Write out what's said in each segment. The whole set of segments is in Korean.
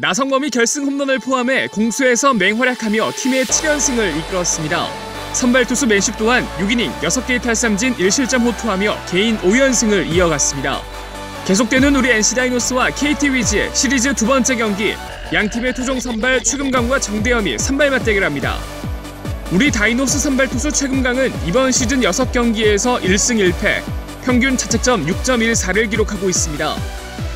나성범이 결승 홈런을 포함해 공수에서 맹활약하며 팀의 7연승을 이끌었습니다. 선발 투수 맨쉽 또한 6이닝 6개의 탈삼진 1실점 호투하며 개인 5연승을 이어갔습니다. 계속되는 우리 NC 다이노스와 KT 위즈의 시리즈 두 번째 경기 양 팀의 토종 선발 최금강과 정대현이 선발 맞대결합니다. 우리 다이노스 선발 투수 최금강은 이번 시즌 6경기에서 1승 1패, 평균 자책점 6.14를 기록하고 있습니다.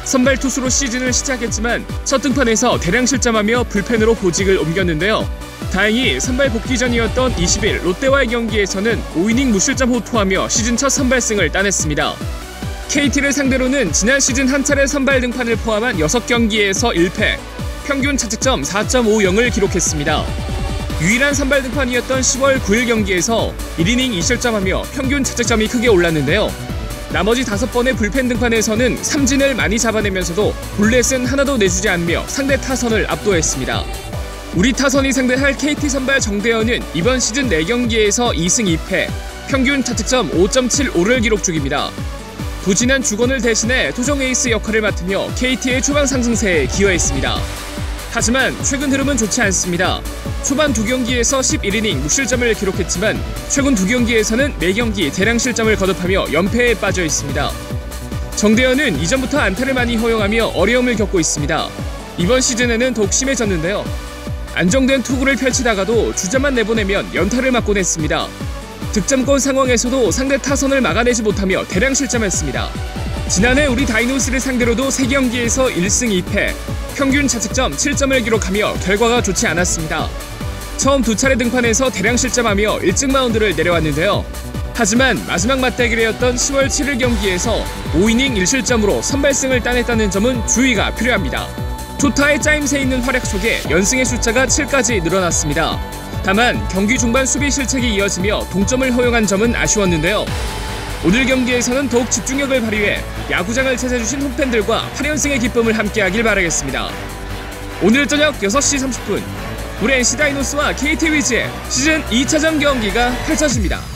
선발 투수로 시즌을 시작했지만 첫 등판에서 대량 실점하며 불펜으로 보직을 옮겼는데요. 다행히 선발 복귀전이었던 20일 롯데와의 경기에서는 5이닝 무실점 호투하며 시즌 첫 선발승을 따냈습니다. KT를 상대로는 지난 시즌 한 차례 선발 등판을 포함한 6경기에서 1패, 평균 자책점 4.50을 기록했습니다. 유일한 선발 등판이었던 10월 9일 경기에서 1이닝 2실점하며 평균 자책점이 크게 올랐는데요. 나머지 다섯 번의 불펜 등판에서는 삼진을 많이 잡아내면서도 볼넷은 하나도 내주지 않으며 상대 타선을 압도했습니다. 우리 타선이 상대할 KT 선발 정대현은 이번 시즌 4경기에서 2승 2패, 평균 타득점 5.75를 기록 중입니다. 부진한 주건을 대신해 토종 에이스 역할을 맡으며 KT의 초반 상승세에 기여했습니다. 하지만 최근 흐름은 좋지 않습니다. 초반 두 경기에서 11이닝 무실점을 기록했지만 최근 두 경기에서는 4경기 대량 실점을 거듭하며 연패에 빠져 있습니다. 정대현은 이전부터 안타를 많이 허용하며 어려움을 겪고 있습니다. 이번 시즌에는 더욱 심해졌는데요. 안정된 투구를 펼치다가도 주자만 내보내면 연타를 맞곤 했습니다. 득점권 상황에서도 상대 타선을 막아내지 못하며 대량 실점했습니다. 지난해 우리 다이노스를 상대로도 3경기에서 1승 2패, 평균 자책점 7점을 기록하며 결과가 좋지 않았습니다. 처음 두 차례 등판에서 대량 실점하며 일찍 마운드를 내려왔는데요. 하지만 마지막 맞대결이었던 10월 7일 경기에서 5이닝 1실점으로 선발승을 따냈다는 점은 주의가 필요합니다. 투타의 짜임새 있는 활약 속에 연승의 숫자가 7까지 늘어났습니다. 다만 경기 중반 수비 실책이 이어지며 동점을 허용한 점은 아쉬웠는데요. 오늘 경기에서는 더욱 집중력을 발휘해 야구장을 찾아주신 홈팬들과 8연승의 기쁨을 함께하길 바라겠습니다. 오늘 저녁 6시 30분 우리 NC 다이노스와 KT 위즈의 시즌 2차전 경기가 펼쳐집니다.